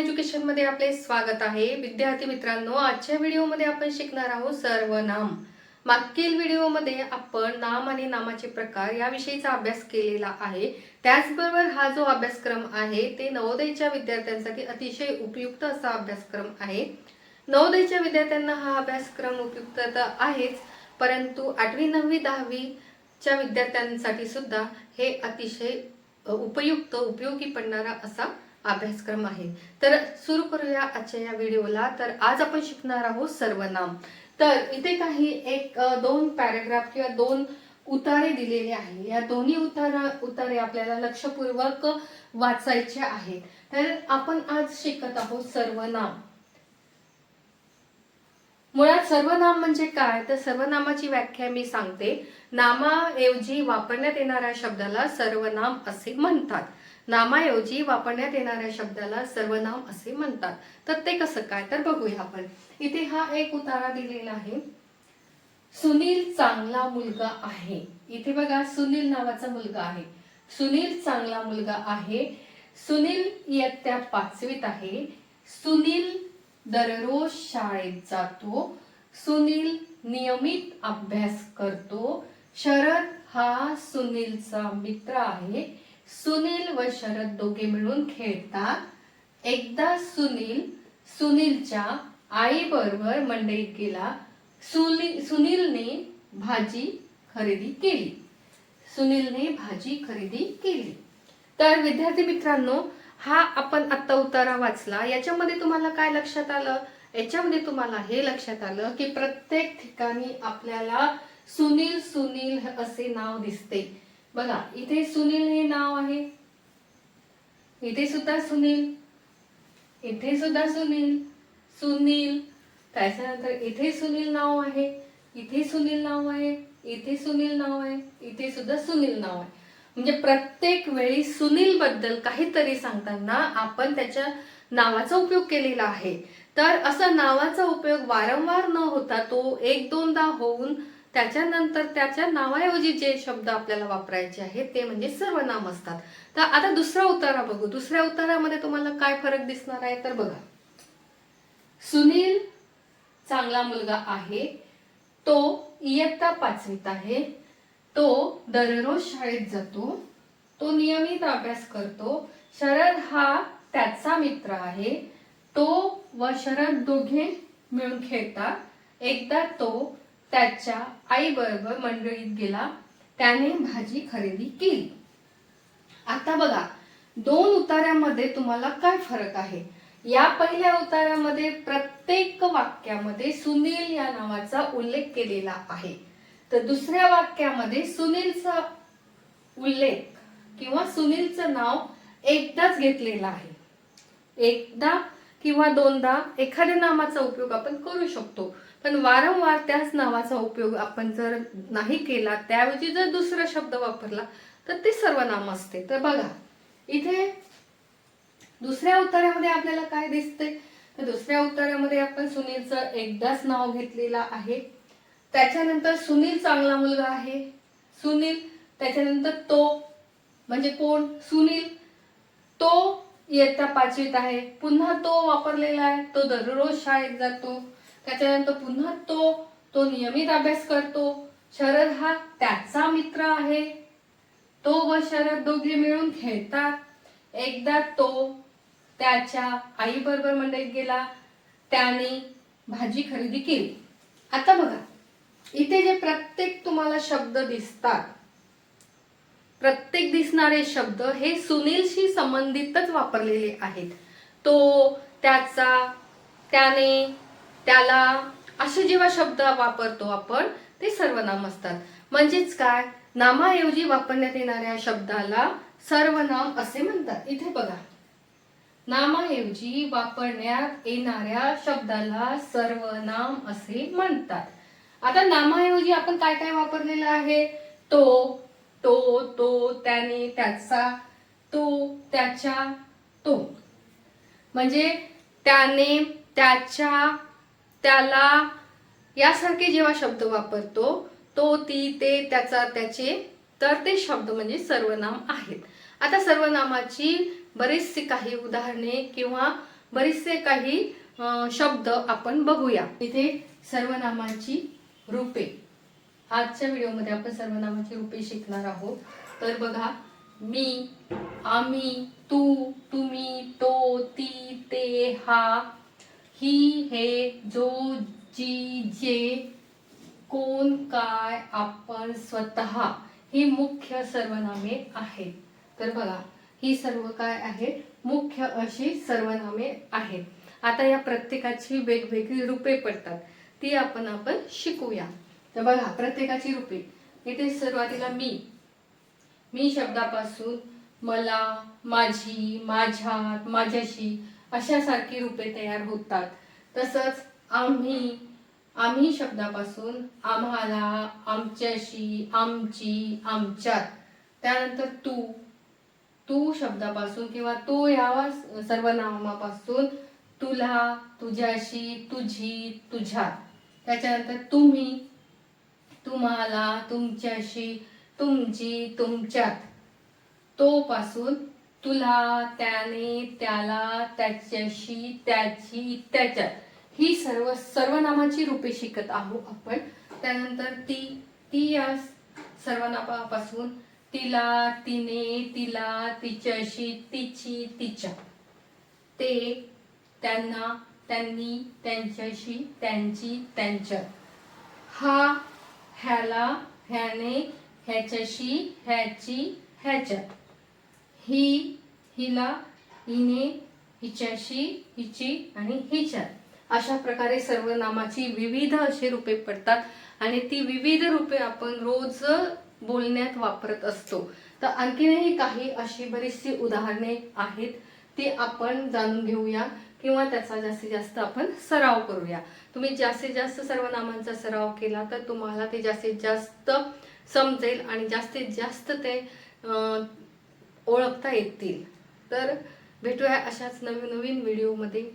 एज्युकेशनमध्ये आपले स्वागत आहे. विद्यार्थी मित्रांनो आजच्या व्हिडिओमध्ये आपण शिकणार आहोत सर्वनाम मागील व्हिडिओमध्ये आपण नाम आणि नामाचे प्रकार याविषयीचा अभ्यास केलेला आहे. त्याचबरोबर हा जो अभ्यासक्रम आहे ते नवोदयच्या विद्यार्थ्यांसाठी अतिशय उपयुक्त असा अभ्यासक्रम आहे. नवोदयच्या विद्यार्थ्यांना हा अभ्यासक्रम उपयुक्त तर आहेच परंतु आठवी नववी दहावीच्या विद्यार्थ्यांसाठी सुद्धा हे अतिशय उपयुक्त उपयोगी पडणारा असा अभ्यासक्रम आहे. तर सुरू करूया आजच्या या व्हिडिओला. तर आज आपण शिकणार आहोत सर्वनाम. तर इथे काही एक दोन पॅराग्राफ किंवा दोन उतारे दिलेले आहे या दोन्ही उतारा उतारे आपल्याला लक्षपूर्वक वाचायचे आहेत. तर आपण आज शिकत आहोत सर्वनाम. मुळात सर्वनाम म्हणजे काय? तर सर्वनामाची व्याख्या मी सांगते. नामाऐवजी वापरण्यात येणाऱ्या शब्दाला सर्वनाम असे म्हणतात. नामाऐवजी वापरण्यात येणाऱ्या शब्दाला सर्वनाम असे म्हणतात. तर ते कसं काय? तर बघूया आपण. इथे हा एक उतारा दिलेला आहे. सुनील चांगला मुलगा आहे. इथे बघा सुनील नावाचा मुलगा आहे. सुनील चांगला मुलगा आहे. सुनील इयत्ता पाचवीत आहे. सुनील दररोज शाळेत जातो. सुनील नियमित अभ्यास करतो. शरद हा सुनीलचा मित्र आहे. सुनील व शरद दोघे मिळून खेळतात. एकदा सुनील सुनीलच्या आई बरोबर मंडईत गेला. सुनील सुनीलने भाजी खरेदी केली. सुनीलने भाजी खरेदी केली. तर विद्यार्थी मित्रांनो हा आपण आत्ता उतारा वाचला. याच्यामध्ये तुम्हाला काय लक्षात आलं? याच्यामध्ये तुम्हाला हे लक्षात आलं की प्रत्येक ठिकाणी आपल्याला सुनील सुनील असे नाव दिसते. बघा इथे सुनील हे नाव आहे. इथे सुद्धा सुनील. इथे सुद्धा सुनील. सुनील. त्याच्यानंतर इथे सुनील नाव आहे. इथे सुनील नाव आहे. इथे सुनील नाव आहे. इथे सुद्धा सुनील नाव आहे. म्हणजे प्रत्येक वेळी सुनील बद्दल काहीतरी सांगताना आपण त्याच्या नावाचा उपयोग केलेला आहे. तर असा नावाचा उपयोग वारंवार न होता तो एक दोनदा होऊन त्याच्यानंतर त्याच्या नावाऐवजी जे शब्द आपल्याला वापरायचे आहेत ते म्हणजे सर्वनाम असतात. तर आता दुसरा उतारा बघू. दुसऱ्या उतारामध्ये तुम्हाला काय फरक दिसणार आहे तर बघा. सुनील चांगला मुलगा आहे. तो इयत्ता पाचवीत आहे. तो दररोज शाळेत जातो तो नियमित अभ्यास करतो. शरद हा त्याचा मित्र आहे. तो व शरद दोघे मिळून खेळतात. एकदा तो त्याच्या आई बरोबर मंडळीत गेला. त्याने भाजी खरेदी केली. आता बघा दोन उतार्यामध्ये तुम्हाला काय फरक आहे? या पहिल्या उतार्यामध्ये प्रत्येक वाक्यामध्ये सुनील या नावाचा उल्लेख केलेला आहे. तर दुसऱ्या वाक्यामध्ये सुनीलचा उल्लेख किंवा सुनीलचं नाव एकदाच घेतलेलं आहे. एकदा किंवा दोनदा एखाद्या नामाचा उपयोग आपण करू शकतो. पण वारंवार त्याच नावाचा उपयोग आपण जर नाही केला त्याऐवजी जर दुसरा शब्द वापरला तर ते सर्वनाम असते. तर बघा इथे दुसऱ्या उत्तरामध्ये आपल्याला काय दिसते? तर दुसऱ्या उत्तरामध्ये आपण सुनीलचं एकदाच नाव घेतलेलं आहे. त्याच्यानंतर सुनील चांगला मुलगा आहे. सुनील त्याच्यानंतर तो म्हणजे कोण? सुनील. तो इयत्ता पाचवीत आहे. पुन्हा तो वापरलेला आहे. तो दररोज शाळेत जातो. त्याच्यानंतर पुन्हा तो तो नियमित अभ्यास करतो. शरद हा त्याचा मित्र आहे. तो व शरद दोघे मिळून खेळतात. एकदा तो त्याच्या आई बरोबर मंडईत गेला. त्याने भाजी खरेदी केली. आता बघा. प्रत्येक तुम्हाला शब्द दिसतात. प्रत्येक दिसणारे शब्द हे सुनीलशी संबंधितच वापरलेले आहेत. तो त्याचा त्याने त्याला असे जेव्हा शब्द वापरतो आपण ते सर्वनाम असतात. म्हणजेच काय? नामाऐवजी वापरण्यात येणाऱ्या शब्दाला सर्वनाम असे म्हणतात. इथे बघा. नामाऐवजी वापरण्यात येणाऱ्या शब्दाला सर्वनाम असे म्हणतात. आता नामाऐवजी आपण काय काय वापरलेलं आहे? तो तो तो त्याने त्याचा तो त्याच्या तो. म्हणजे त्याने त्याच्या त्याला यासारखे जेव्हा शब्द वापरतो तो ती ते त्याचा त्याचे तर ते शब्द म्हणजे सर्वनाम आहेत. आता सर्वनामाची बरीचशी काही उदाहरणे किंवा बरेचसे काही शब्द आपण बघूया. इथे सर्वनामाची रूपे. आजच्या व्हिडिओमध्ये आपण सर्वनामाची रूपे शिकणार आहोत. तर बघा मी आम्ही तू तुम्ही तो ती ते हा ही हे जो जी जे कोण काय आपण स्वतः ही मुख्य सर्वनामे आहेत. तर बघा ही सर्व काय आहे मुख्य अशी सर्वनामे आहेत. आता या प्रत्येकाची वेगवेगळी रूपे पडतात. ती आपण आपण शिकूया. तर बघा प्रत्येकाची रूपे. इथे सुरुवातीला मी. मी शब्दापासून मला माझी माझ्यात माझ्याशी अशासारखी रूपे तयार होतात. तसंच आम्ही आम्ही शब्दापासून आम्हाला आमच्याशी आमची आमच्यात. त्यानंतर तू. तू शब्दापासून किंवा तो या सर्वनामापासून तुला तुझ्याशी तुझी तुझ्यात. त्याच्यानंतर तुम्ही तुम्हाला तुमच्याशी तुमची तुमच्यात. तो पासून तुला त्याने त्याला त्याच्याशी त्याची त्याच्यात. ही सर्व सर्वनामाची रूपे शिकत आहोत आपण. त्यानंतर ती ती या सर्वनामापासून तिला तिने तिला तिच्याशी तिची तिच्या. ते त्यांना त्यांनी त्यांच्याशी त्यांची त्यांच्या हा ह्याला ह्याने ह्याच्याशी ह्याची ह्याच्या ही हिला हिने हिच्याशी हिची आणि हिच्या. अशा प्रकारे सर्वनामाची विविध असे रूपे पडतात आणि ती विविध रूपे आपण रोज बोलण्यात वापरत असतो. तर आणखीनही काही अशी बरीचशी उदाहरणे आहेत ती आपण जाणून घेऊया. किंवा त्याचा जास्तीत जास्त आपण सराव करूया. तुम्ही जास्तीत जास्त सर्व नामांचा सराव केला तर तुम्हाला ते जास्तीत जास्त समजेल आणि जास्तीत जास्त ते ओळखता येतील. तर भेटूया अशाच नवीन नवीन व्हिडिओमध्ये.